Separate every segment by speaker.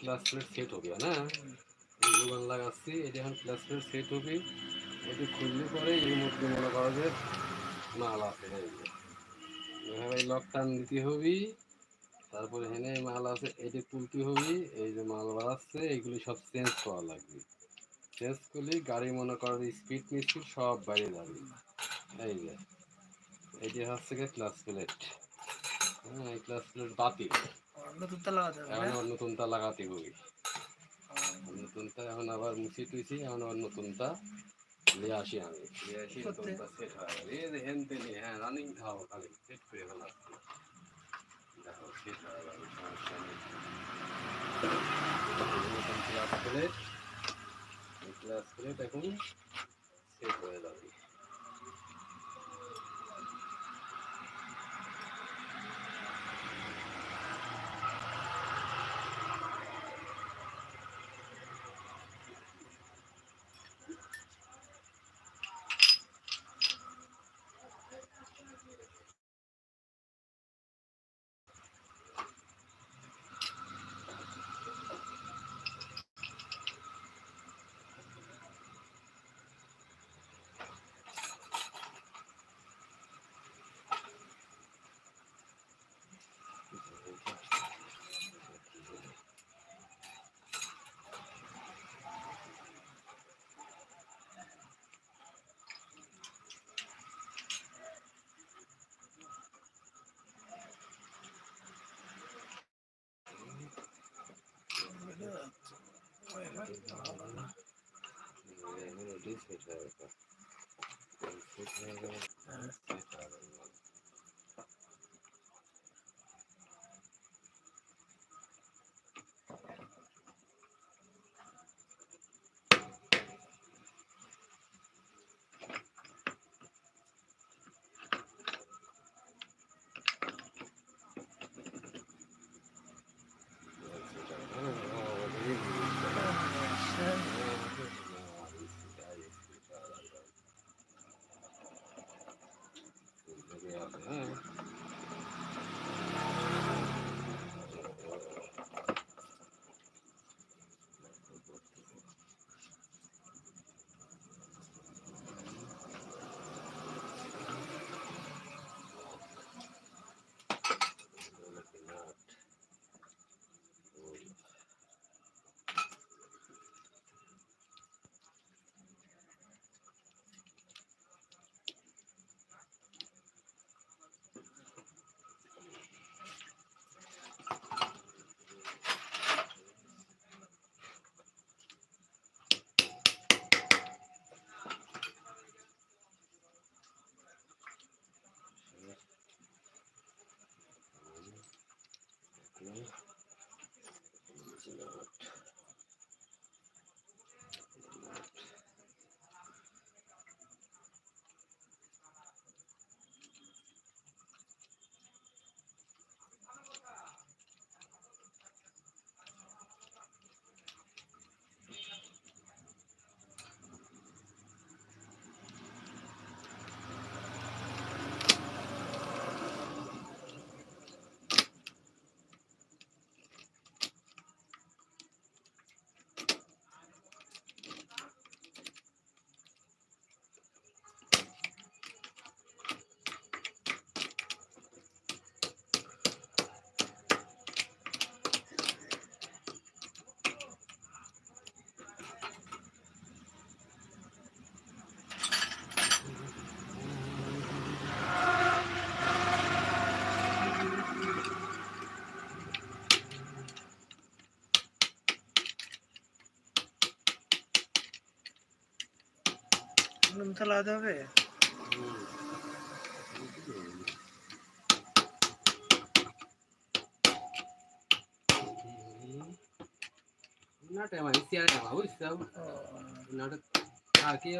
Speaker 1: Class plate set হবে না? এই দোকান লাগাচ্ছি এটি এখন ক্লাস প্লেট সেট হবে এটি খুললে পরে এর মধ্যে মনে করো যে মাল আছে এই। এভাবে লক টান দিতে হবে, তারপরে এখানে মাল আছে, এটি তুলতে হবে, এই যে মাল বাড়াচ্ছে এইগুলি সব চেঞ্জ করা লাগবে। চেঞ্জ করলে গাড়ি মনে করো স্পিড মিস্পিড সব বাইরে যাবে। এই যে এটি হচ্ছে ক্লাস প্লেট হ্যাঁ এই ক্লাস প্লেট বাতিল।
Speaker 2: নতুন তো লাগাতে হবে
Speaker 1: এখন নতুনটা লাগাতে হবে। নতুনটা এখন আবার মুছি টুইছি এখন আবার নতুনটা নিয়ে আসি আমি। নিয়ে আসি? নতুনটা সেট হয়ে এই যে হেন তেলি হ্যাঁ রানিং খাও খালি সেট করে ফেলা দেখো সেট হয়ে গেল সমস্যা নেই। নতুন ক্লাস প্লেট ক্লাস প্লেট এখন সেট হয়ে যাবে। এখন ওটাই সেট হয়ে
Speaker 2: লাগাতে হবে
Speaker 1: নাটে আমার চেয়ারে আমার বুঝছ
Speaker 2: ও,
Speaker 1: নাটক থাকি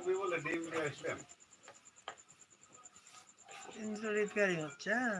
Speaker 3: লাগবে বলে ডিম নিয়ে আসলাম
Speaker 2: রিপেয়ারিং হচ্ছে হ্যাঁ?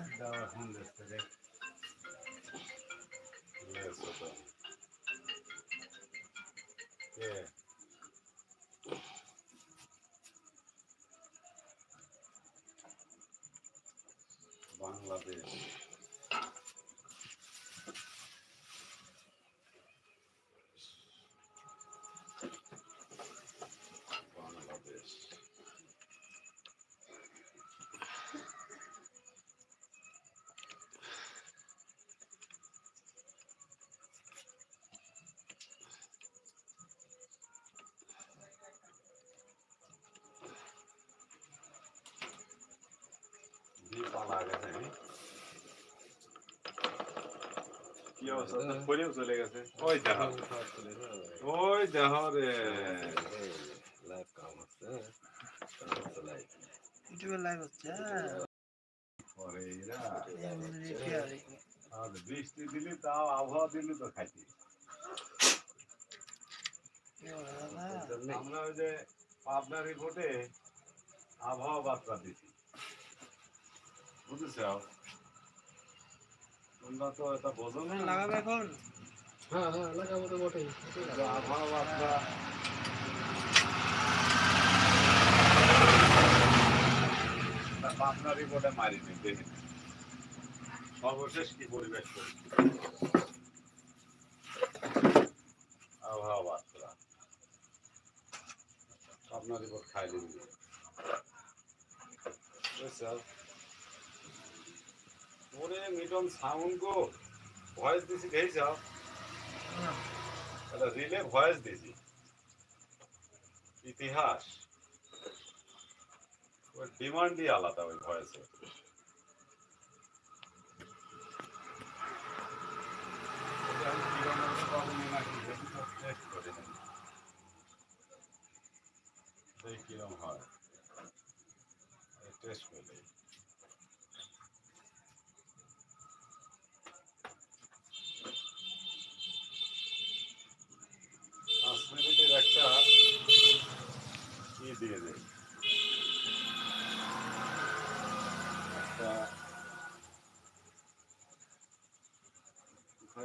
Speaker 3: চলে গেছে ওই দেখো ওই দেখো রে
Speaker 1: লাইভ কাম আছে লাইভ
Speaker 2: ইউটিউবে লাইভ হচ্ছে?
Speaker 3: পরে এরা
Speaker 2: রিপেয়ারিং
Speaker 3: আর বৃষ্টি দিলি তাও আবহাওয়া দিলি তো খাইতি আমরা ওই যে পাবনা রিপোর্টে আবহাওয়া বার্তা দিছি বুঝেছ? তোমরা তো এটা বোঝো না।
Speaker 2: লাগাবে এখন?
Speaker 1: হ্যাঁ হ্যাঁ লাগাবো তো বটেই।
Speaker 3: আবহাওয়া তা রিপোর্টে মারিনি দেখি। সর্বশেষ কি পরিবেশ আবহাওয়া বার্তা পাবনা রিপোর্ট খাই দিন বুঝছ? ওরে মিটন সাউন্ড গো ভয়েস দিছি দেখছ
Speaker 2: না,
Speaker 3: এটা রিলে ভয়েস দিছি। ইতিহাস। ওই ডিমান্ডই আলাদা ওই ভয়েসে। কিরম হয়। টেস্ট করে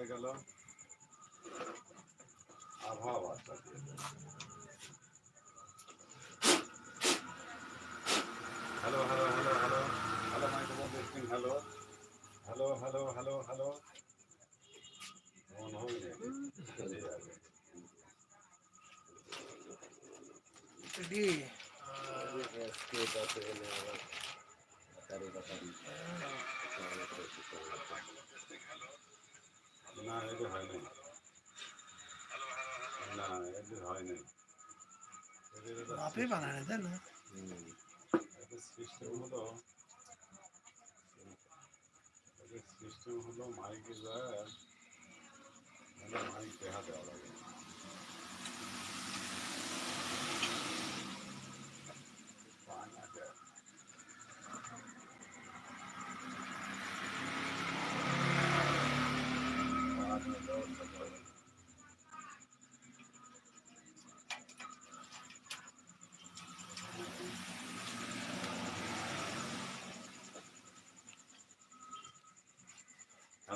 Speaker 3: কোথায় গেল। আবহাওয়া বার্তা দিয়ে দেয় hello hello hello hello. Hello microphone testing hello. Hello hello hello hello. মনে হয়
Speaker 1: এনে আবার কারি কাটারি
Speaker 3: না এটা হয় নাই না এটা হয় নাই এদের এটা
Speaker 2: আপনি বানানে তাই না
Speaker 3: এদের সিস্টেম হলো এদের সিস্টেম হলো মাইকে যায় মানে মাইক দেখা দেওয়া লাগে পানি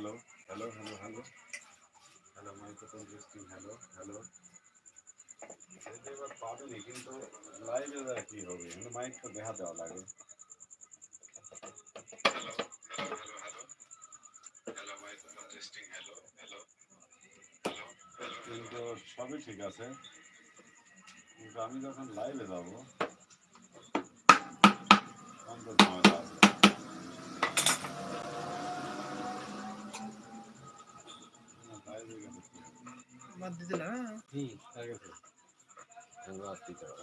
Speaker 3: hello hello hello hello hello microphone testing hello hello এবার পাবেনি কিন্তু লাইভে যা কি হবে কিন্তু মাইকটা দেখা দেওয়া লাগে কিন্তু সবই ঠিক আছে। কিন্তু আমি যখন লাইভে যাব, তখন তো ঝামেলা আছে লাইভে গেলে কি হবে?
Speaker 2: বাদ দিতে না
Speaker 1: হুম হয়ে গেছে আমরা আর কি করব